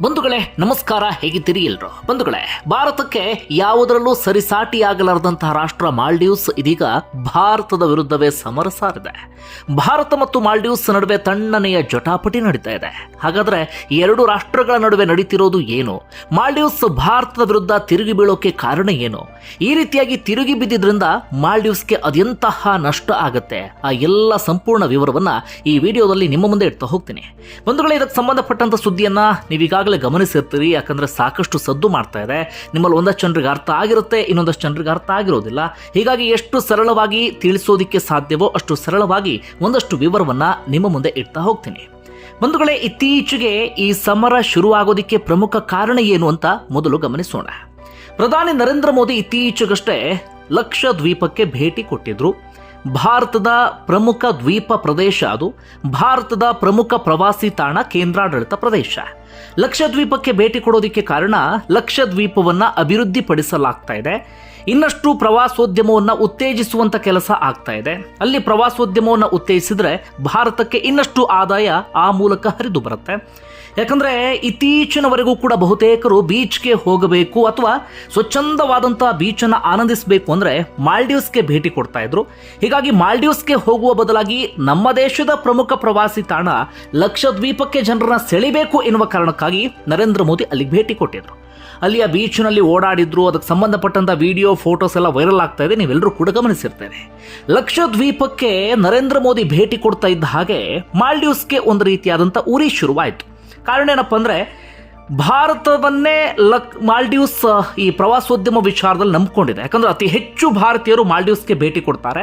ಬಂಧುಗಳೇ, ನಮಸ್ಕಾರ, ಹೇಗಿದ್ದೀರಿ ಎಲ್ರು? ಬಂಧುಗಳೇ, ಭಾರತಕ್ಕೆ ಯಾವುದರಲ್ಲೂ ಸರಿಸಾಟಿಯಾಗಲಾರದಂತಹ ರಾಷ್ಟ್ರ ಮಾಲ್ಡೀವ್ಸ್ ಇದೀಗ ಭಾರತದ ವಿರುದ್ಧವೇ ಸಮರ ಸಾರಿದೆ. ಭಾರತ ಮತ್ತು ಮಾಲ್ಡೀವ್ಸ್ ನಡುವೆ ತಣ್ಣನೆಯ ಜಟಾಪಟಿ ನಡೀತಾ ಇದೆ. ಹಾಗಾದ್ರೆ ಎರಡು ರಾಷ್ಟ್ರಗಳ ನಡುವೆ ನಡೀತಿರೋದು ಏನು? ಮಾಲ್ಡೀವ್ಸ್ ಭಾರತದ ವಿರುದ್ಧ ತಿರುಗಿ ಬೀಳೋಕೆ ಕಾರಣ ಏನು? ಈ ರೀತಿಯಾಗಿ ತಿರುಗಿ ಬಿದ್ದಿದ್ರಿಂದ ಮಾಲ್ಡೀವ್ಸ್ಗೆ ಅದೆಂತಹ ನಷ್ಟ ಆಗತ್ತೆ. ಆ ಎಲ್ಲ ಸಂಪೂರ್ಣ ವಿವರವನ್ನ ಈ ವಿಡಿಯೋದಲ್ಲಿ ನಿಮ್ಮ ಮುಂದೆ ಇಡ್ತಾ ಹೋಗ್ತೀನಿ. ಬಂಧುಗಳೇ, ಇದಕ್ಕೆ ಸಂಬಂಧಪಟ್ಟಂತ ಸುದ್ದಿಯನ್ನ ನೀವೀಗಾಗಲೇ ಗಮನಿಸಿರ್ತೀರಿ ಯಾಕಂದರೆ ಸಾಕಷ್ಟು ಸದ್ದು ಮಾಡ್ತಾ ಇದೆ. ನಿಮ್ಮಲ್ಲಿ ಒಂದಷ್ಟು ಜನರಿಗೆ ಅರ್ಥ ಆಗಿರುತ್ತೆ, ಇನ್ನೊಂದಷ್ಟು ಜನರಿಗೆ ಅರ್ಥ ಆಗಿರೋದಿಲ್ಲ. ಹೀಗಾಗಿ ಎಷ್ಟು ಸರಳವಾಗಿ ತಿಳಿಸೋದಿಕ್ಕೆ ಸಾಧ್ಯವೋ ಅಷ್ಟು ಸರಳವಾಗಿ ಒಂದಷ್ಟು ವಿವರವನ್ನ ನಿಮ್ಮ ಮುಂದೆ ಇಡ್ತಾ ಹೋಗ್ತೀನಿ. ಬಂಧುಗಳೇ, ಇತ್ತೀಚೆಗೆ ಈ ಸಮರ ಶುರುವಾಗೋದಿಕ್ಕೆ ಪ್ರಮುಖ ಕಾರಣ ಏನು ಅಂತ ಮೊದಲು ಗಮನಿಸೋಣ. ಪ್ರಧಾನಿ ನರೇಂದ್ರ ಮೋದಿ ಇತ್ತೀಚೆಗಷ್ಟೇ ಲಕ್ಷದ್ವೀಪಕ್ಕೆ ಭೇಟಿ ಕೊಟ್ಟಿದ್ರು. ಭಾರತದ ಪ್ರಮುಖ ದ್ವೀಪ ಪ್ರದೇಶ ಅದು. ಭಾರತದ ಪ್ರಮುಖ ಪ್ರವಾಸಿ ತಾಣ ಕೇಂದ್ರಾಡಳಿತ ಪ್ರದೇಶ. ಲಕ್ಷದ್ವೀಪಕ್ಕೆ ಭೇಟಿ ಕೊಡೋದಕ್ಕೆ ಕಾರಣ ಲಕ್ಷದ್ವೀಪವನ್ನು ಅಭಿವೃದ್ಧಿಪಡಿಸಲಾಗ್ತಾ ಇದೆ. ಇನ್ನಷ್ಟು ಪ್ರವಾಸೋದ್ಯಮವನ್ನು ಉತ್ತೇಜಿಸುವಂಥ ಕೆಲಸ ಆಗ್ತಾ ಇದೆ. ಅಲ್ಲಿ ಪ್ರವಾಸೋದ್ಯಮವನ್ನು ಉತ್ತೇಜಿಸಿದರೆ ಭಾರತಕ್ಕೆ ಇನ್ನಷ್ಟು ಆದಾಯ ಆ ಮೂಲಕ ಹರಿದು ಬರುತ್ತೆ. ಯಾಕಂದ್ರೆ ಇತ್ತೀಚಿನವರೆಗೂ ಕೂಡ ಬಹುತೇಕರು ಬೀಚ್ಗೆ ಹೋಗಬೇಕು ಅಥವಾ ಸ್ವಚ್ಛಂದವಾದಂತಹ ಬೀಚನ್ನು ಆನಂದಿಸಬೇಕು ಅಂದ್ರೆ ಮಾಲ್ಡೀವ್ಸ್ಗೆ ಭೇಟಿ ಕೊಡ್ತಾ ಇದ್ರು. ಹೀಗಾಗಿ ಮಾಲ್ಡೀವ್ಸ್ಗೆ ಹೋಗುವ ಬದಲಾಗಿ ನಮ್ಮ ದೇಶದ ಪ್ರಮುಖ ಪ್ರವಾಸಿ ತಾಣ ಲಕ್ಷದ್ವೀಪಕ್ಕೆ ಜನರನ್ನ ಸೆಳಿಬೇಕು ಎನ್ನುವ ಕಾರಣಕ್ಕಾಗಿ ನರೇಂದ್ರ ಮೋದಿ ಅಲ್ಲಿಗೆ ಭೇಟಿ ಕೊಟ್ಟಿದ್ರು. ಅಲ್ಲಿಯ ಬೀಚ್ನಲ್ಲಿ ಓಡಾಡಿದ್ರು, ಅದಕ್ಕೆ ಸಂಬಂಧಪಟ್ಟಂತ ವಿಡಿಯೋ, ಫೋಟೋಸ್ ಎಲ್ಲ ವೈರಲ್ ಆಗ್ತಾ ಇದೆ, ನೀವೆಲ್ಲರೂ ಕೂಡ ಗಮನಿಸಿರ್ತೇನೆ ಲಕ್ಷದ್ವೀಪಕ್ಕೆ ನರೇಂದ್ರ ಮೋದಿ ಭೇಟಿ ಕೊಡ್ತಾ ಇದ್ದ ಹಾಗೆ ಮಾಲ್ಡೀವ್ಸ್ಗೆ ಒಂದು ರೀತಿಯಾದಂಥ ಉರಿ ಶುರುವಾಯಿತು. ಕಾರಣ ಏನಪ್ಪ ಅಂದರೆ ಭಾರತವನ್ನೇ ಲಕ್ ಮಾಲ್ಡೀವ್ಸ್ ಈ ಪ್ರವಾಸೋದ್ಯಮ ವಿಚಾರದಲ್ಲಿ ನಂಬ್ಕೊಂಡಿದೆ. ಯಾಕಂದರೆ ಅತಿ ಹೆಚ್ಚು ಭಾರತೀಯರು ಮಾಲ್ಡೀವ್ಸ್ಗೆ ಭೇಟಿ ಕೊಡ್ತಾರೆ.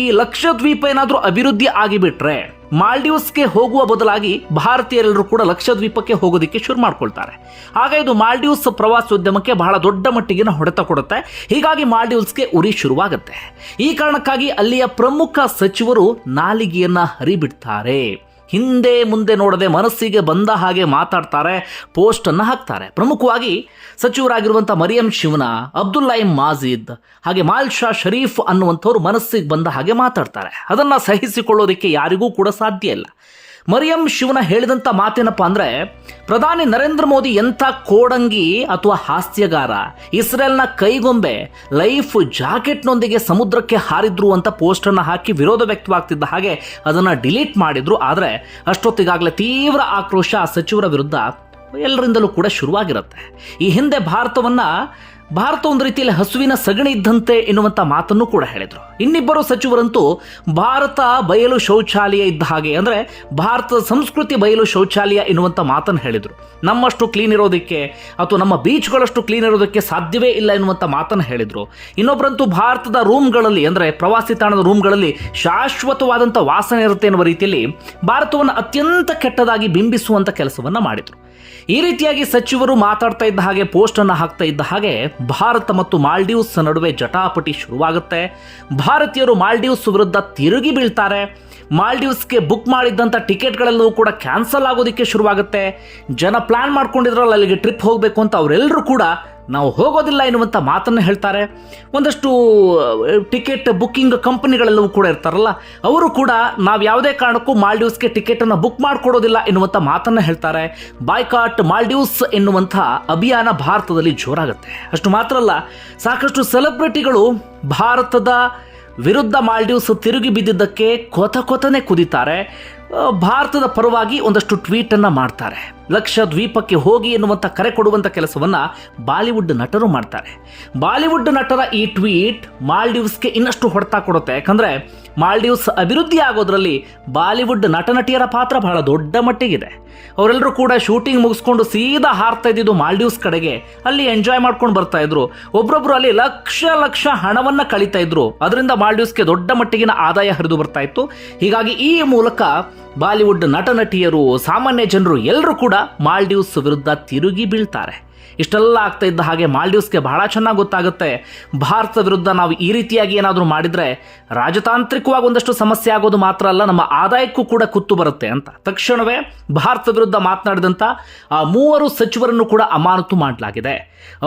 ಈ ಲಕ್ಷದ್ವೀಪ ಏನಾದರೂ ಅಭಿವೃದ್ಧಿ ಆಗಿಬಿಟ್ರೆ ಮಾಲ್ಡೀವ್ಸ್ಗೆ ಹೋಗುವ ಬದಲಾಗಿ ಭಾರತೀಯರೆಲ್ಲರೂ ಕೂಡ ಲಕ್ಷದ್ವೀಪಕ್ಕೆ ಹೋಗೋದಕ್ಕೆ ಶುರು ಮಾಡ್ಕೊಳ್ತಾರೆ. ಆಗ ಇದು ಮಾಲ್ಡೀವ್ಸ್ ಪ್ರವಾಸೋದ್ಯಮಕ್ಕೆ ಬಹಳ ದೊಡ್ಡ ಮಟ್ಟಿಗಿನ ಹೊಡೆತ ಕೊಡುತ್ತೆ. ಹೀಗಾಗಿ ಮಾಲ್ಡೀವ್ಸ್ಗೆ ಉರಿ ಶುರುವಾಗುತ್ತೆ. ಈ ಕಾರಣಕ್ಕಾಗಿ ಅಲ್ಲಿಯ ಪ್ರಮುಖ ಸಚಿವರು ನಾಲಿಗೆಯನ್ನು ಹರಿಬಿಡ್ತಾರೆ. ಹಿಂದೆ ಮುಂದೆ ನೋಡದೆ ಮನಸ್ಸಿಗೆ ಬಂದ ಹಾಗೆ ಮಾತಾಡ್ತಾರೆ ಪೋಸ್ಟನ್ನು ಹಾಕ್ತಾರೆ. ಪ್ರಮುಖವಾಗಿ ಸಚಿವರಾಗಿರುವಂಥ ಮರಿಯಂ ಶಿವನ ಅಬ್ದುಲ್ಲಾಯಿಂ ಮಾಜಿದ್, ಹಾಗೆ ಮಾಲ್ ಶಾ ಶರೀಫ್ ಅನ್ನುವಂಥವ್ರು ಮನಸ್ಸಿಗೆ ಬಂದ ಹಾಗೆ ಮಾತಾಡ್ತಾರೆ. ಅದನ್ನು ಸಹಿಸಿಕೊಳ್ಳೋದಕ್ಕೆ ಯಾರಿಗೂ ಕೂಡ ಸಾಧ್ಯ ಇಲ್ಲ. ಮರಿಯಂ ಶಿವನ ಹೇಳಿದಂಥ ಮಾತೇನಪ್ಪ ಅಂದ್ರೆ, ಪ್ರಧಾನಿ ನರೇಂದ್ರ ಮೋದಿ ಎಂಥ ಕೋಡಂಗಿ ಅಥವಾ ಹಾಸ್ಯಗಾರ, ಇಸ್ರೇಲ್ನ ಕೈಗೊಂಬೆ, ಲೈಫ್ ಜಾಕೆಟ್ನೊಂದಿಗೆ ಸಮುದ್ರಕ್ಕೆ ಹಾರಿದ್ರು ಅಂತ ಪೋಸ್ಟನ್ನು ಹಾಕಿ ವಿರೋಧ ವ್ಯಕ್ತವಾಗ್ತಿದ್ದ ಹಾಗೆ ಅದನ್ನು ಡಿಲೀಟ್ ಮಾಡಿದ್ರು. ಆದರೆ, ಅಷ್ಟೊತ್ತಿಗಾಗಲೇ ತೀವ್ರ ಆಕ್ರೋಶ ಆ ಸಚಿವರ ವಿರುದ್ಧ ಎಲ್ಲರಿಂದಲೂ ಕೂಡ ಶುರುವಾಗಿರುತ್ತೆ. ಈ ಹಿಂದೆ ಭಾರತವನ್ನ ಭಾರತ ಒಂದು ರೀತಿಯಲ್ಲಿ ಹಸುವಿನ ಸಗಣಿ ಇದ್ದಂತೆ ಎನ್ನುವಂಥ ಮಾತನ್ನು ಕೂಡ ಹೇಳಿದರು. ಇನ್ನಿಬ್ಬರು ಸಚಿವರಂತೂ ಭಾರತ ಬಯಲು ಶೌಚಾಲಯ ಇದ್ದ ಹಾಗೆ, ಅಂದರೆ ಭಾರತದ ಸಂಸ್ಕೃತಿ ಬಯಲು ಶೌಚಾಲಯ ಎನ್ನುವಂಥ ಮಾತನ್ನು ಹೇಳಿದರು. ನಮ್ಮಷ್ಟು ಕ್ಲೀನ್ ಇರೋದಕ್ಕೆ ಅಥವಾ ನಮ್ಮ ಬೀಚ್ಗಳಷ್ಟು ಕ್ಲೀನ್ ಇರೋದಕ್ಕೆ ಸಾಧ್ಯವೇ ಇಲ್ಲ ಎನ್ನುವಂಥ ಮಾತನ್ನು ಹೇಳಿದರು. ಇನ್ನೊಬ್ಬರಂತೂ ಭಾರತದ ರೂಮ್ಗಳಲ್ಲಿ ಅಂದರೆ ಪ್ರವಾಸಿ ತಾಣದ ರೂಮ್ಗಳಲ್ಲಿ ಶಾಶ್ವತವಾದಂಥ ವಾಸನೆ ಇರುತ್ತೆ ಎನ್ನುವ ರೀತಿಯಲ್ಲಿ ಭಾರತವನ್ನು ಅತ್ಯಂತ ಕೆಟ್ಟದಾಗಿ ಬಿಂಬಿಸುವಂಥ ಕೆಲಸವನ್ನು ಮಾಡಿದರು. ಈ ರೀತಿಯಾಗಿ ಸಚಿವರು ಮಾತಾಡ್ತಾ ಇದ್ದ ಹಾಗೆ ಪೋಸ್ಟ್ ಅನ್ನು ಹಾಕ್ತಾ ಇದ್ದ ಹಾಗೆ ಭಾರತ ಮತ್ತು ಮಾಲ್ಡೀವ್ಸ್ ನಡುವೆ ಜಟಾಪಟಿ ಶುರುವಾಗುತ್ತೆ. ಭಾರತೀಯರು ಮಾಲ್ಡೀವ್ಸ್ ವಿರುದ್ಧ ತಿರುಗಿ ಬೀಳ್ತಾರೆ. ಮಾಲ್ಡೀವ್ಸ್ಗೆ ಬುಕ್ ಮಾಡಿದ್ದಂಥ ಟಿಕೆಟ್ಗಳೆಲ್ಲವೂ ಕೂಡ ಕ್ಯಾನ್ಸಲ್ ಆಗೋದಕ್ಕೆ ಶುರುವಾಗುತ್ತೆ. ಜನ ಪ್ಲ್ಯಾನ್ ಮಾಡ್ಕೊಂಡಿದ್ರಲ್ಲ ಅಲ್ಲಿಗೆ ಟ್ರಿಪ್ ಹೋಗಬೇಕು ಅಂತ ಅವರೆಲ್ಲರೂ ಕೂಡ ನಾವು ಹೋಗೋದಿಲ್ಲ ಎನ್ನುವಂಥ ಮಾತನ್ನು ಹೇಳ್ತಾರೆ. ಒಂದಷ್ಟು ಟಿಕೆಟ್ ಬುಕ್ಕಿಂಗ್ ಕಂಪನಿಗಳೆಲ್ಲವೂ ಕೂಡ ಇರ್ತಾರಲ್ಲ, ಅವರು ಕೂಡ ನಾವು ಯಾವುದೇ ಕಾರಣಕ್ಕೂ ಮಾಲ್ಡೀವ್ಸ್ಗೆ ಟಿಕೆಟನ್ನು ಬುಕ್ ಮಾಡಿಕೊಡೋದಿಲ್ಲ ಎನ್ನುವಂಥ ಮಾತನ್ನು ಹೇಳ್ತಾರೆ. ಬಾಯ್ಕಾಟ್ ಮಾಲ್ಡೀವ್ಸ್ ಎನ್ನುವಂಥ ಅಭಿಯಾನ ಭಾರತದಲ್ಲಿ ಜೋರಾಗುತ್ತೆ. ಅಷ್ಟು ಮಾತ್ರ ಅಲ್ಲ, ಸಾಕಷ್ಟು ಸೆಲೆಬ್ರಿಟಿಗಳು ಭಾರತದ ವಿರುದ್ಧ ಮಾಲ್ಡೀವ್ಸ್ ತಿರುಗಿ ಬಿದ್ದಿದ್ದಕ್ಕೆ ಕೊತ ಕೊತನೆ ಕುದಿತಾರೆ. ಭಾರತದ ಪರವಾಗಿ ಒಂದಷ್ಟು ಟ್ವೀಟನ್ನು ಮಾಡ್ತಾರೆ. ಲಕ್ಷ ದ್ವೀಪಕ್ಕೆ ಹೋಗಿ ಎನ್ನುವಂಥ ಕರೆ ಕೊಡುವಂಥ ಕೆಲಸವನ್ನು ಬಾಲಿವುಡ್ ನಟರು ಮಾಡ್ತಾರೆ. ಬಾಲಿವುಡ್ ನಟರ ಈ ಟ್ವೀಟ್ ಮಾಲ್ಡೀವ್ಸ್ಗೆ ಇನ್ನಷ್ಟು ಹೊಡೆತ ಕೊಡುತ್ತೆ. ಯಾಕಂದರೆ ಮಾಲ್ಡೀವ್ಸ್ ಅಭಿವೃದ್ಧಿ ಆಗೋದ್ರಲ್ಲಿ ಬಾಲಿವುಡ್ ನಟ ನಟಿಯರ ಪಾತ್ರ ಬಹಳ ದೊಡ್ಡ ಮಟ್ಟಿಗಿದೆ. ಅವರೆಲ್ಲರೂ ಕೂಡ ಶೂಟಿಂಗ್ ಮುಗಿಸ್ಕೊಂಡು ಸೀದಾ ಹಾರ್ತಾ ಇದ್ದಿದ್ದು ಮಾಲ್ಡೀವ್ಸ್ ಕಡೆಗೆ. ಅಲ್ಲಿ ಎಂಜಾಯ್ ಮಾಡ್ಕೊಂಡು ಬರ್ತಾ ಇದ್ರು. ಒಬ್ರೊಬ್ರು ಅಲ್ಲಿ ಲಕ್ಷ ಲಕ್ಷ ಹಣವನ್ನು ಕಳೀತಾ ಇದ್ರು. ಅದರಿಂದ ಮಾಲ್ಡೀವ್ಸ್ಗೆ ದೊಡ್ಡ ಮಟ್ಟಿಗಿನ ಆದಾಯ ಹರಿದು ಬರ್ತಾ ಇತ್ತು. ಹೀಗಾಗಿ ಈ ಮೂಲಕ ಬಾಲಿವುಡ್ ನಟ ನಟಿಯರು ಸಾಮಾನ್ಯ ಜನರು ಎಲ್ಲರೂ ಕೂಡ ಮಾಲ್ಡೀವ್ಸ್ ವಿರುದ್ಧ ತಿರುಗಿ ಬೀಳ್ತಾರೆ. ಇಷ್ಟೆಲ್ಲ ಆಗ್ತಾ ಇದ್ದ ಹಾಗೆ ಮಾಲ್ಡೀವ್ಸ್ಗೆ ಬಹಳ ಚೆನ್ನಾಗಿ ಗೊತ್ತಾಗುತ್ತೆ. ಭಾರತ ವಿರುದ್ಧ ನಾವು ಈ ರೀತಿಯಾಗಿ ಏನಾದರೂ ಮಾಡಿದರೆ ರಾಜತಾಂತ್ರಿಕವಾಗಿ ಒಂದಷ್ಟು ಸಮಸ್ಯೆ ಆಗೋದು ಮಾತ್ರ ಅಲ್ಲ, ನಮ್ಮ ಆದಾಯಕ್ಕೂ ಕೂಡ ಕುತ್ತು ಬರುತ್ತೆ ಅಂತ. ತಕ್ಷಣವೇ ಭಾರತ ವಿರುದ್ಧ ಮಾತನಾಡಿದಂಥ ಆ ಮೂವರು ಸಚಿವರನ್ನು ಕೂಡ ಅಮಾನತು ಮಾಡಲಾಗಿದೆ.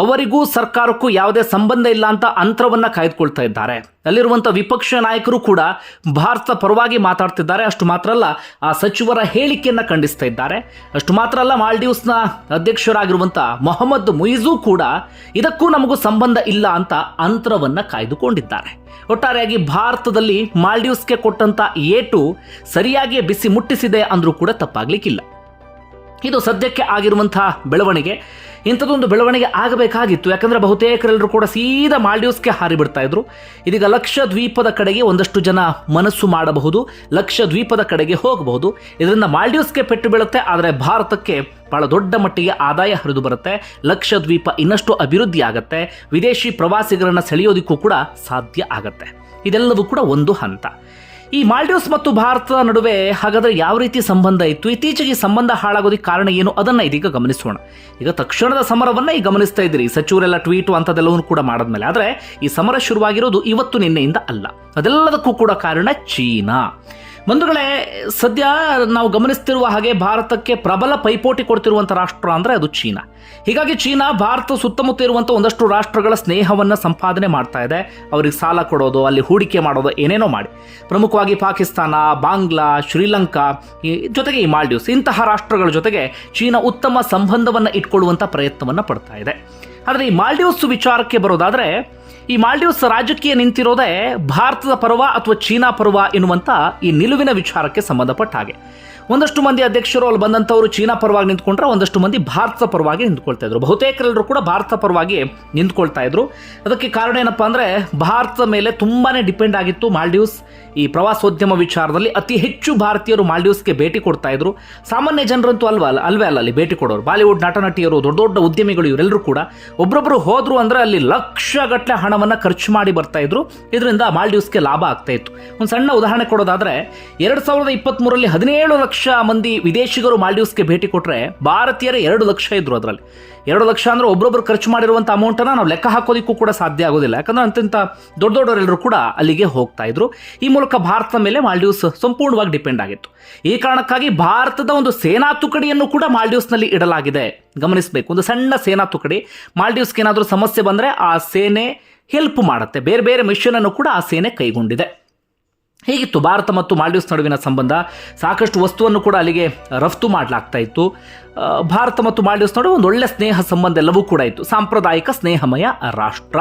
ಅವರಿಗೂ ಸರ್ಕಾರಕ್ಕೂ ಯಾವುದೇ ಸಂಬಂಧ ಇಲ್ಲ ಅಂತ ಅಂತರವನ್ನು ಕಾಯ್ದುಕೊಳ್ತಾ ಇದ್ದಾರೆ. ಅಲ್ಲಿರುವಂಥ ವಿಪಕ್ಷ ನಾಯಕರು ಕೂಡ ಭಾರತ ಪರವಾಗಿ ಮಾತಾಡ್ತಿದ್ದಾರೆ. ಅಷ್ಟು ಮಾತ್ರ ಅಲ್ಲ, ಆ ಸಚಿವರ ಹೇಳಿಕೆಯನ್ನು ಖಂಡಿಸ್ತಾ ಇದ್ದಾರೆ. ಅಷ್ಟು ಮಾತ್ರ ಅಲ್ಲ, ಮಾಲ್ಡೀವ್ಸ್ನ ಅಧ್ಯಕ್ಷರಾಗಿರುವಂಥ ಮೊಹಮ್ಮದ್ ಮುಯಿಜು ಕೂಡ ಇದಕ್ಕೂ ನಮಗೂ ಸಂಬಂಧ ಇಲ್ಲ ಅಂತ ಅಂತರವನ್ನ ಕಾಯ್ದುಕೊಂಡಿದ್ದಾರೆ. ಒಟ್ಟಾರೆಯಾಗಿ ಭಾರತದಲ್ಲಿ ಮಾಲ್ಡೀವ್ಸ್ಗೆ ಕೊಟ್ಟಂತ ಏಟು ಸರಿಯಾಗಿ ಬಿಸಿ ಮುಟ್ಟಿಸಿದೆ ಅಂದ್ರೂ ಕೂಡ ತಪ್ಪಾಗ್ಲಿಕ್ಕಿಲ್ಲ. ಇದು ಸದ್ಯಕ್ಕೆ ಆಗಿರುವಂತಹ ಬೆಳವಣಿಗೆ. ಇಂಥದ್ದೊಂದು ಬೆಳವಣಿಗೆ ಆಗಬೇಕಾಗಿತ್ತು. ಯಾಕಂದರೆ ಬಹುತೇಕರೆಲ್ಲರೂ ಕೂಡ ಸೀದಾ ಮಾಲ್ಡೀವ್ಸ್ಗೆ ಹಾರಿಬಿಡ್ತಾ ಇದ್ರು. ಇದೀಗ ಲಕ್ಷದ್ವೀಪದ ಕಡೆಗೆ ಒಂದಷ್ಟು ಜನ ಮನಸ್ಸು ಮಾಡಬಹುದು ಲಕ್ಷದ್ವೀಪದ ಕಡೆಗೆ ಹೋಗಬಹುದು. ಇದರಿಂದ ಮಾಲ್ಡೀವ್ಸ್ಗೆ ಪೆಟ್ಟು ಬೀಳುತ್ತೆ, ಆದರೆ ಭಾರತಕ್ಕೆ ಬಹಳ ದೊಡ್ಡ ಮಟ್ಟಿಗೆ ಆದಾಯ ಹರಿದು ಬರುತ್ತೆ. ಲಕ್ಷದ್ವೀಪ ಇನ್ನಷ್ಟು ಅಭಿವೃದ್ಧಿ ಆಗುತ್ತೆ. ವಿದೇಶಿ ಪ್ರವಾಸಿಗರನ್ನು ಸೆಳೆಯೋದಕ್ಕೂ ಕೂಡ ಸಾಧ್ಯ ಆಗುತ್ತೆ. ಇದೆಲ್ಲವೂ ಕೂಡ ಒಂದು ಹಂತ. ಈ ಮಾಲ್ಡೀವ್ಸ್ ಮತ್ತು ಭಾರತದ ನಡುವೆ ಹಾಗಾದ್ರೆ ಯಾವ ರೀತಿ ಸಂಬಂಧ ಇತ್ತು? ಇತ್ತೀಚೆಗೆ ಸಂಬಂಧ ಹಾಳಾಗೋದಕ್ಕೆ ಕಾರಣ ಏನು? ಅದನ್ನ ಇದೀಗ ಗಮನಿಸೋಣ. ಈಗ ತಕ್ಷಣದ ಸಮರವನ್ನ ಈಗ ಗಮನಿಸ್ತಾ ಇದ್ದೀರಿ. ಸಚಿವರೆಲ್ಲ ಟ್ವೀಟು ಅಂಥದ್ದೆಲ್ಲವನ್ನು ಕೂಡ ಮಾಡಿದ್ಮೇಲೆ. ಆದರೆ ಈ ಸಮರ ಶುರುವಾಗಿರೋದು ಇವತ್ತು ನಿನ್ನೆಯಿಂದ ಅಲ್ಲ. ಅದೆಲ್ಲದಕ್ಕೂ ಕೂಡ ಕಾರಣ ಚೀನಾ. ಬಂಧುಗಳೇ, ಸದ್ಯ ನಾವು ಗಮನಿಸ್ತಿರುವ ಹಾಗೆ ಭಾರತಕ್ಕೆ ಪ್ರಬಲ ಪೈಪೋಟಿ ಕೊಡ್ತಿರುವಂಥ ರಾಷ್ಟ್ರ ಅಂದರೆ ಅದು ಚೀನಾ. ಹೀಗಾಗಿ ಚೀನಾ ಭಾರತ ಸುತ್ತಮುತ್ತ ಇರುವಂಥ ಒಂದಷ್ಟು ರಾಷ್ಟ್ರಗಳ ಸ್ನೇಹವನ್ನು ಸಂಪಾದನೆ ಮಾಡ್ತಾ ಇದೆ. ಅವರಿಗೆ ಸಾಲ ಕೊಡೋದು, ಅಲ್ಲಿ ಹೂಡಿಕೆ ಮಾಡೋದು, ಏನೇನೋ ಮಾಡಿ. ಪ್ರಮುಖವಾಗಿ ಪಾಕಿಸ್ತಾನ, ಬಾಂಗ್ಲಾ, ಶ್ರೀಲಂಕಾ ಜೊತೆಗೆ ಈ ಮಾಲ್ಡೀವ್ಸ್, ಇಂತಹ ರಾಷ್ಟ್ರಗಳ ಜೊತೆಗೆ ಚೀನಾ ಉತ್ತಮ ಸಂಬಂಧವನ್ನು ಇಟ್ಕೊಳ್ಳುವಂಥ ಪ್ರಯತ್ನವನ್ನು ಪಡ್ತಾ ಇದೆ. ಆದರೆ ಈ ಮಾಲ್ಡೀವ್ಸ್ ವಿಚಾರಕ್ಕೆ ಬರೋದಾದರೆ ಈ ಮಾಲ್ಡೀವ್ಸ್ ರಾಜಕೀಯ ನಿಂತಿರೋದೇ ಭಾರತದ ಪರ್ವ ಅಥವಾ ಚೀನಾ ಪರ್ವ ಎನ್ನುವಂಥ ಈ ನಿಲುವಿನ ವಿಚಾರಕ್ಕೆ ಸಂಬಂಧಪಟ್ಟ ಹಾಗೆ. ಒಂದಷ್ಟು ಮಂದಿ ಅಧ್ಯಕ್ಷರು ಅಲ್ಲಿ ಬಂದಂಥವರು ಚೀನಾ ಪರವಾಗಿ ನಿಂತ್ಕೊಂಡ್ರೆ ಒಂದಷ್ಟು ಮಂದಿ ಭಾರತ ಪರವಾಗಿ ನಿಂತ್ಕೊಳ್ತಾ ಇದ್ರು. ಬಹುತೇಕರೆಲ್ಲರೂ ಕೂಡ ಭಾರತ ಪರವಾಗಿ ನಿಂತ್ಕೊಳ್ತಾ ಇದ್ರು. ಅದಕ್ಕೆ ಕಾರಣ ಏನಪ್ಪಾ ಅಂದ್ರೆ ಭಾರತದ ಮೇಲೆ ತುಂಬಾನೇ ಡಿಪೆಂಡ್ ಆಗಿತ್ತು ಮಾಲ್ಡೀವ್ಸ್ ಈ ಪ್ರವಾಸೋದ್ಯಮ ವಿಚಾರದಲ್ಲಿ ಅತಿ ಹೆಚ್ಚು ಭಾರತೀಯರು ಮಾಲ್ಡೀವ್ಸ್ಗೆ ಭೇಟಿ ಕೊಡ್ತಾ ಇದ್ರು. ಸಾಮಾನ್ಯ ಜನರಂತೂ ಅಲ್ವಾ ಅಲ್ವೇ ಅಲ್ಲ ಅಲ್ಲಿ ಭೇಟಿ ಕೊಡೋರು. ಬಾಲಿವುಡ್ ನಟ ನಟಿಯರು ದೊಡ್ಡ ದೊಡ್ಡ ಉದ್ಯಮಿಗಳು ಇವರೆಲ್ಲರೂ ಕೂಡ ಒಬ್ಬೊಬ್ಬರು ಹೋದ್ರು ಅಂದ್ರೆ ಅಲ್ಲಿ ಲಕ್ಷಗಟ್ಟಲೆ ಹಣವನ್ನು ಖರ್ಚು ಮಾಡಿ ಬರ್ತಾ ಇದ್ರು. ಇದರಿಂದ ಮಾಲ್ಡೀವ್ಸ್ಗೆ ಲಾಭ ಆಗ್ತಾ ಇತ್ತು. ಒಂದು ಸಣ್ಣ ಉದಾಹರಣೆ ಕೊಡೋದಾದ್ರೆ, ಎರಡು ಸಾವಿರದ ಇಪ್ಪತ್ತ್ ಮೂರರಲ್ಲಿ ಹದಿನೇಳು ಲಕ್ಷ ಮಂದಿ ವಿದೇಶಿಗರು ಮಾಲ್ಡೀವ್ಸ್ಗೆ ಭೇಟಿ ಕೊಟ್ಟರೆ ಭಾರತೀಯರೇ ಎರಡು ಲಕ್ಷ ಇದ್ರು ಅದರಲ್ಲಿ. ಎರಡು ಲಕ್ಷ ಅಂದ್ರೆ ಒಬ್ಬೊಬ್ರು ಖರ್ಚು ಮಾಡಿರುವಂಥ ಅಮೌಂಟನ್ನು ನಾವು ಲೆಕ್ಕ ಹಾಕೋದಕ್ಕೂ ಕೂಡ ಸಾಧ್ಯ ಆಗೋದಿಲ್ಲ. ಯಾಕಂದ್ರೆ ಅಂತಿಂತ ದೊಡ್ಡ ದೊಡ್ಡವರೆಲ್ಲರೂ ಕೂಡ ಅಲ್ಲಿಗೆ ಹೋಗ್ತಾ ಇದ್ರು. ಈ ಮೂಲಕ ಭಾರತದ ಮೇಲೆ ಮಾಲ್ಡೀವ್ಸ್ ಸಂಪೂರ್ಣವಾಗಿ ಡಿಪೆಂಡ್ ಆಗಿತ್ತು. ಈ ಕಾರಣಕ್ಕಾಗಿ ಭಾರತದ ಒಂದು ಸೇನಾ ತುಕಡಿಯನ್ನು ಕೂಡ ಮಾಲ್ಡೀವ್ಸ್ನಲ್ಲಿ ಇಡಲಾಗಿದೆ. ಗಮನಿಸಬೇಕು, ಒಂದು ಸಣ್ಣ ಸೇನಾ ತುಕಡಿ. ಮಾಲ್ಡೀವ್ಸ್ಗೆ ಏನಾದರೂ ಸಮಸ್ಯೆ ಬಂದರೆ ಆ ಸೇನೆ ಹೆಲ್ಪ್ ಮಾಡುತ್ತೆ. ಬೇರೆ ಬೇರೆ ಮಿಷನ್ ಅನ್ನು ಕೂಡ ಆ ಸೇನೆ ಕೈಗೊಂಡಿದೆ. ಹೀಗಿತ್ತು, ಭಾರತ ಮತ್ತು ಮಾಲ್ಡೀವ್ಸ್ ನಡುವಿನ ಸಂಬಂಧ ಸಾಕಷ್ಟು ವಸ್ತುವನ್ನು ಕೂಡ ಅಲ್ಲಿಗೆ ರಫ್ತು ಮಾಡಲಾಗ್ತಾ ಇತ್ತು. ಭಾರತ ಮತ್ತು ಮಾಲ್ಡೀವ್ಸ್ ನಡುವೆ ಒಂದು ಒಳ್ಳೆ ಸ್ನೇಹ ಸಂಬಂಧ ಎಲ್ಲವೂ ಕೂಡ ಇತ್ತು. ಸಾಂಪ್ರದಾಯಿಕ ಸ್ನೇಹಮಯ ರಾಷ್ಟ್ರ.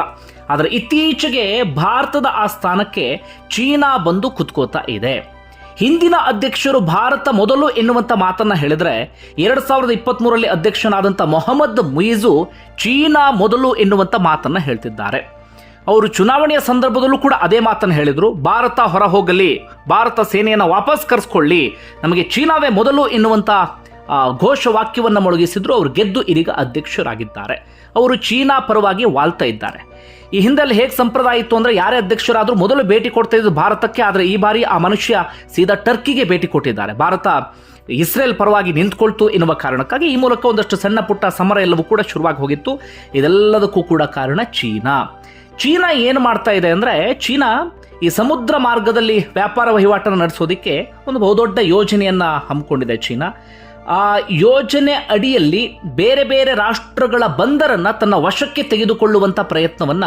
ಆದರೆ ಇತ್ತೀಚೆಗೆ ಭಾರತದ ಆ ಸ್ಥಾನಕ್ಕೆ ಚೀನಾ ಬಂದು ಕುತ್ಕೋತಾ ಇದೆ. ಹಿಂದಿನ ಅಧ್ಯಕ್ಷರು ಭಾರತ ಮೊದಲು ಎನ್ನುವಂಥ ಮಾತನ್ನ ಹೇಳಿದ್ರೆ ಎರಡು ಸಾವಿರದ ಇಪ್ಪತ್ತ್ ಮೂರರಲ್ಲಿ ಅಧ್ಯಕ್ಷನಾದಂಥ ಮೊಹಮ್ಮದ್ ಮುಯಿಜು ಚೀನಾ ಮೊದಲು ಎನ್ನುವಂಥ ಮಾತನ್ನ ಹೇಳ್ತಿದ್ದಾರೆ. ಅವರು ಚುನಾವಣೆಯ ಸಂದರ್ಭದಲ್ಲೂ ಕೂಡ ಅದೇ ಮಾತನ್ನು ಹೇಳಿದರು. ಭಾರತ ಹೊರ ಹೋಗಲಿ ಭಾರತ ಸೇನೆಯನ್ನು ವಾಪಸ್ ಕರೆಸ್ಕೊಳ್ಳಿ ನಮಗೆ ಚೀನಾವೇ ಮೊದಲು ಎನ್ನುವಂತ ಆ, ಘೋಷವಾಕ್ಯವನ್ನು ಮೊಳಗಿಸಿದ್ರು, ಅವರು ಗೆದ್ದು ಇದೀಗ ಅಧ್ಯಕ್ಷರಾಗಿದ್ದಾರೆ. ಅವರು ಚೀನಾ ಪರವಾಗಿ ವಾಲ್ತಾ ಇದ್ದಾರೆ. ಈ ಹಿಂದೆಲ್ಲಿ ಹೇಗೆ ಸಂಪ್ರದಾಯ ಇತ್ತು ಅಂದರೆ ಯಾರೇ ಅಧ್ಯಕ್ಷರಾದರೂ ಮೊದಲು ಭೇಟಿ ಕೊಡ್ತಾ ಇದ್ದು ಭಾರತಕ್ಕೆ, ಆದರೆ ಈ ಬಾರಿ ಆ ಮನುಷ್ಯ ಸೀದಾ ಟರ್ಕಿಗೆ ಭೇಟಿ ಕೊಟ್ಟಿದ್ದಾರೆ. ಭಾರತ ಇಸ್ರೇಲ್ ಪರವಾಗಿ ನಿಂತ್ಕೊಳ್ತು ಎನ್ನುವ ಕಾರಣಕ್ಕಾಗಿ ಈ ಮೂಲಕ ಒಂದಷ್ಟು ಸಣ್ಣ ಪುಟ್ಟ ಸಮರ ಎಲ್ಲವೂ ಕೂಡ ಶುರುವಾಗಿ ಹೋಗಿತ್ತು. ಇದೆಲ್ಲದಕ್ಕೂ ಕೂಡ ಕಾರಣ ಚೀನಾ. ಚೀನಾ ಏನು ಮಾಡ್ತಾ ಇದೆ ಅಂದರೆ ಚೀನಾ ಈ ಸಮುದ್ರ ಮಾರ್ಗದಲ್ಲಿ ವ್ಯಾಪಾರ ವಹಿವಾಟನ್ನು ನಡೆಸೋದಕ್ಕೆ ಒಂದು ಬಹುದೊಡ್ಡ ಯೋಜನೆಯನ್ನು ಹಮ್ಮಿಕೊಂಡಿದೆ ಚೀನಾ. ಆ ಯೋಜನೆ ಅಡಿಯಲ್ಲಿ ಬೇರೆ ಬೇರೆ ರಾಷ್ಟ್ರಗಳ ಬಂದರನ್ನ ತನ್ನ ವಶಕ್ಕೆ ತೆಗೆದುಕೊಳ್ಳುವಂತ ಪ್ರಯತ್ನವನ್ನ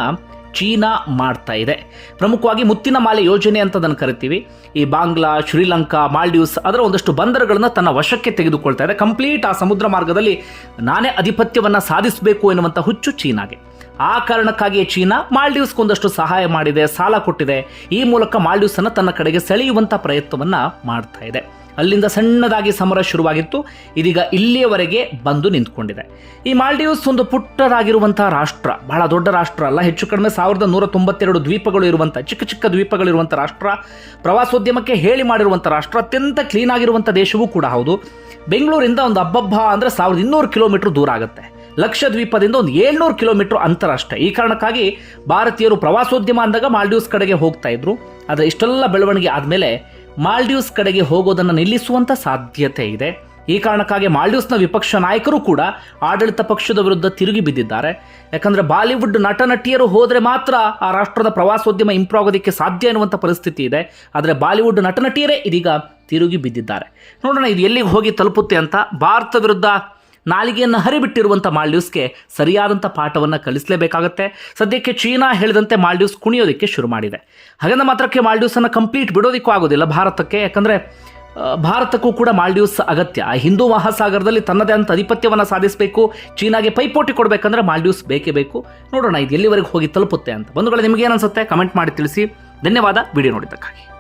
ಚೀನಾ ಮಾಡ್ತಾ ಇದೆ. ಪ್ರಮುಖವಾಗಿ ಮುತ್ತಿನ ಮಾಲೆ ಯೋಜನೆ ಅಂತ ಅದನ್ನು ಕರಿತೀವಿ. ಈ ಬಾಂಗ್ಲಾ, ಶ್ರೀಲಂಕಾ, ಮಾಲ್ಡೀವ್ಸ್ ಅದರ ಒಂದಷ್ಟು ಬಂದರುಗಳನ್ನು ತನ್ನ ವಶಕ್ಕೆ ತೆಗೆದುಕೊಳ್ತಾ ಇದೆ. ಕಂಪ್ಲೀಟ್ ಆ ಸಮುದ್ರ ಮಾರ್ಗದಲ್ಲಿ ನಾನೇ ಅಧಿಪತ್ಯವನ್ನ ಸಾಧಿಸಬೇಕು ಎನ್ನುವಂಥ ಹುಚ್ಚು ಚೀನಾಗೆ. ಆ ಕಾರಣಕ್ಕಾಗಿಯೇ ಚೀನಾ ಮಾಲ್ಡೀವ್ಸ್ಗೆ ಒಂದಷ್ಟು ಸಹಾಯ ಮಾಡಿದೆ, ಸಾಲ ಕೊಟ್ಟಿದೆ. ಈ ಮೂಲಕ ಮಾಲ್ಡೀವ್ಸ್ ಅನ್ನು ತನ್ನ ಕಡೆಗೆ ಸೆಳೆಯುವಂತ ಪ್ರಯತ್ನವನ್ನ ಮಾಡ್ತಾ ಇದೆ. ಅಲ್ಲಿಂದ ಸಣ್ಣದಾಗಿ ಸಮರ ಶುರುವಾಗಿತ್ತು. ಇದೀಗ ಇಲ್ಲಿಯವರೆಗೆ ಬಂದು ನಿಂತ್ಕೊಂಡಿದೆ. ಈ ಮಾಲ್ಡೀವ್ಸ್ ಒಂದು ಪುಟ್ಟದಾಗಿರುವಂತಹ ರಾಷ್ಟ್ರ, ಬಹಳ ದೊಡ್ಡ ರಾಷ್ಟ್ರ ಅಲ್ಲ, ಹೆಚ್ಚು ಕಡಿಮೆ ಸಾವಿರದ ನೂರ ತೊಂಬತ್ತೆರಡು ದ್ವೀಪಗಳು ಇರುವಂಥ, ಚಿಕ್ಕ ಚಿಕ್ಕ ದ್ವೀಪಗಳಿರುವಂಥ ರಾಷ್ಟ್ರ, ಪ್ರವಾಸೋದ್ಯಮಕ್ಕೆ ಹೇಳಿ ಮಾಡಿರುವಂಥ ರಾಷ್ಟ್ರ, ಅತ್ಯಂತ ಕ್ಲೀನ್ ಆಗಿರುವಂಥ ದೇಶವೂ ಕೂಡ ಹೌದು. ಬೆಂಗಳೂರಿಂದ ಒಂದು ಅಬ್ಬಬ್ಬ ಅಂದರೆ ಸಾವಿರದ ಇನ್ನೂರು ಕಿಲೋಮೀಟರ್ ದೂರ ಆಗುತ್ತೆ. ಲಕ್ಷದ್ವೀಪದಿಂದ ಒಂದು ಏಳ್ನೂರು ಕಿಲೋಮೀಟರ್ ಅಂತರ ಅಷ್ಟೇ. ಈ ಕಾರಣಕ್ಕಾಗಿ ಭಾರತೀಯರು ಪ್ರವಾಸೋದ್ಯಮ ಅಂದಾಗ ಮಾಲ್ಡೀವ್ಸ್ ಕಡೆಗೆ ಹೋಗ್ತಾ ಇದ್ರು. ಆದರೆ ಇಷ್ಟೆಲ್ಲ ಬೆಳವಣಿಗೆ ಆದಮೇಲೆ ಮಾಲ್ಡೀವ್ಸ್ ಕಡೆಗೆ ಹೋಗೋದನ್ನು ನಿಲ್ಲಿಸುವಂಥ ಸಾಧ್ಯತೆ ಇದೆ. ಈ ಕಾರಣಕ್ಕಾಗಿ ಮಾಲ್ಡೀವ್ಸ್ನ ವಿಪಕ್ಷ ನಾಯಕರು ಕೂಡ ಆಡಳಿತ ಪಕ್ಷದ ವಿರುದ್ಧ ತಿರುಗಿ ಬಿದ್ದಿದ್ದಾರೆ. ಯಾಕಂದರೆ ಬಾಲಿವುಡ್ ನಟ ನಟಿಯರು ಹೋದರೆ ಮಾತ್ರ ಆ ರಾಷ್ಟ್ರದ ಪ್ರವಾಸೋದ್ಯಮ ಇಂಪ್ರೂವ್ ಆಗೋದಕ್ಕೆ ಸಾಧ್ಯ ಎನ್ನುವಂಥ ಪರಿಸ್ಥಿತಿ ಇದೆ. ಆದರೆ ಬಾಲಿವುಡ್ ನಟ ನಟಿಯರೇ ಇದೀಗ ತಿರುಗಿ ಬಿದ್ದಿದ್ದಾರೆ. ನೋಡೋಣ ಇದು ಎಲ್ಲಿಗೆ ಹೋಗಿ ತಲುಪುತ್ತೆ ಅಂತ ಭಾರತ ವಿರುದ್ಧ ನಾಲಿಗೆಯನ್ನು ಹರಿಬಿಟ್ಟಿರುವಂಥ ಮಾಲ್ಡೀವ್ಸ್ಗೆ ಸರಿಯಾದಂಥ ಪಾಠವನ್ನು ಕಲಿಸಲೇಬೇಕಾಗುತ್ತೆ. ಸದ್ಯಕ್ಕೆ ಚೀನಾ ಹೇಳಿದಂತೆ ಮಾಲ್ಡೀವ್ಸ್ ಕುಣಿಯೋದಕ್ಕೆ ಶುರು ಮಾಡಿದೆ. ಹಾಗಂದ ಮಾತ್ರಕ್ಕೆ ಮಾಲ್ಡೀವ್ಸನ್ನು ಕಂಪ್ಲೀಟ್ ಬಿಡೋದಕ್ಕೂ ಆಗೋದಿಲ್ಲ ಭಾರತಕ್ಕೆ. ಯಾಕಂದರೆ ಭಾರತಕ್ಕೂ ಕೂಡ ಮಾಲ್ಡೀವ್ಸ್ ಅಗತ್ಯ. ಹಿಂದೂ ಮಹಾಸಾಗರದಲ್ಲಿ ತನ್ನದೇ ಅಂತ ಅಧಿಪತ್ಯವನ್ನು ಸಾಧಿಸಬೇಕು, ಚೀನಾಗೆ ಪೈಪೋಟಿ ಕೊಡಬೇಕಂದ್ರೆ ಮಾಲ್ಡೀವ್ಸ್ ಬೇಕೇ ಬೇಕು. ನೋಡೋಣ, ಇದು ಎಲ್ಲಿವರೆಗೂ ಹೋಗಿ ತಲುಪುತ್ತೆ ಅಂತ. ಬಂಧುಗಳು ನಿಮಗೇನು ಅನ್ಸುತ್ತೆ? ಕಮೆಂಟ್ ಮಾಡಿ ತಿಳಿಸಿ. ಧನ್ಯವಾದ, ವಿಡಿಯೋ ನೋಡಿದ್ದಕ್ಕಾಗಿ.